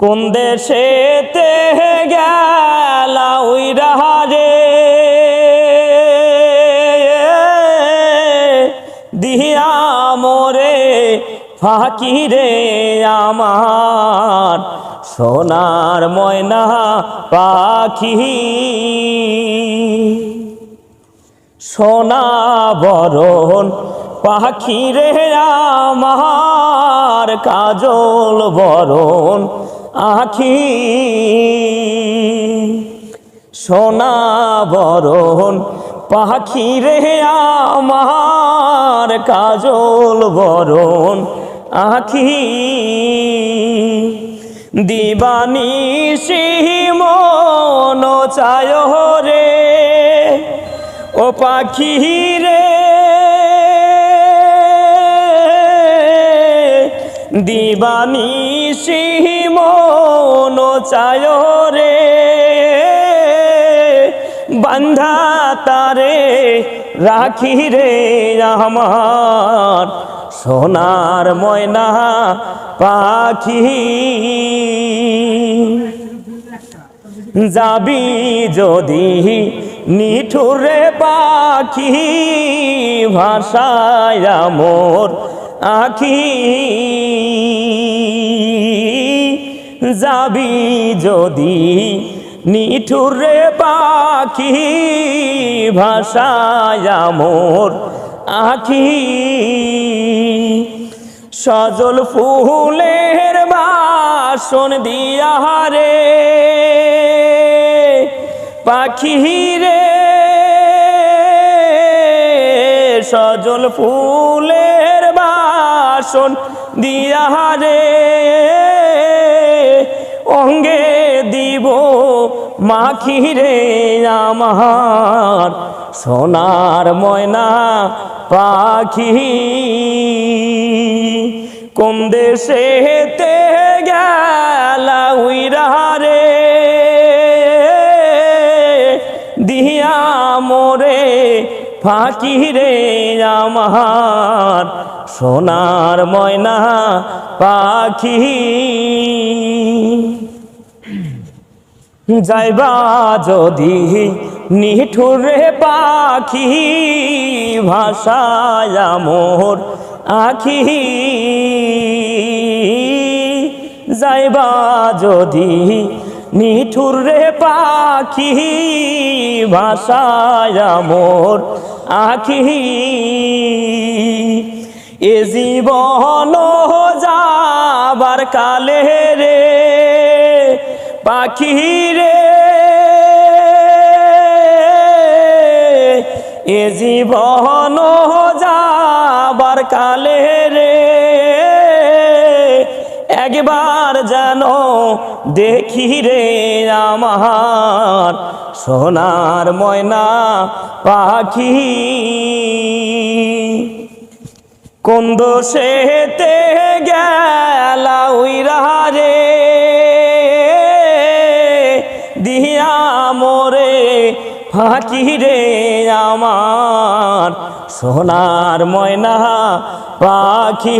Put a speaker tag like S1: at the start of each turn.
S1: কোন দেশেতে গেলা উইরা রে দিয়া মোরে ফাঁকি রে আমার, সোনার ময়না পাখি। সোনা বরণ পাখি রে আমার, কাজল বরণ আখি সোনা বরণ পাখি রে, আমার কাজল বরণ আখি দিবানি মন চায় রে ও পাখি রে দিবানি মন চায় রে। বান্ধা তারে রাখি রে আমার। সোনার ময়না পাখি। যাবি যদি নিঠুরে পাখি, ভাষায় মোর আখি যাবি যদি নিঠুরে পাখি ভাষায় মোর আখি। সজল ফুলের বাসন দিয়া পাখি রে। সজল ফুলের বাসন দিয়া রে অঙ্গে দিব মাখি রে আমার সোনার ময়না পাখি। কোন দেশেতে গেলা উইরা রে দিয়া মোরে ফাঁকি রে আমার, সোনার ময়না পাখি। যাইবা যদি নিঠুরে পাখি, ভাষায় মোর আখি। যাইবা যদি নিঠুরে পাখি, ভাষায় মোর আখি। এ জীবন যাবার কালে রে পাখি রে। এ জীবন যাবার কালে রে। একবার যেন দেখি রে আমার সোনার ময়না পাখি। কোন দোষেতে গেলা উইরা দিয়া মোরে ফাঁকি রে আমার সোনার ময়না পাখি।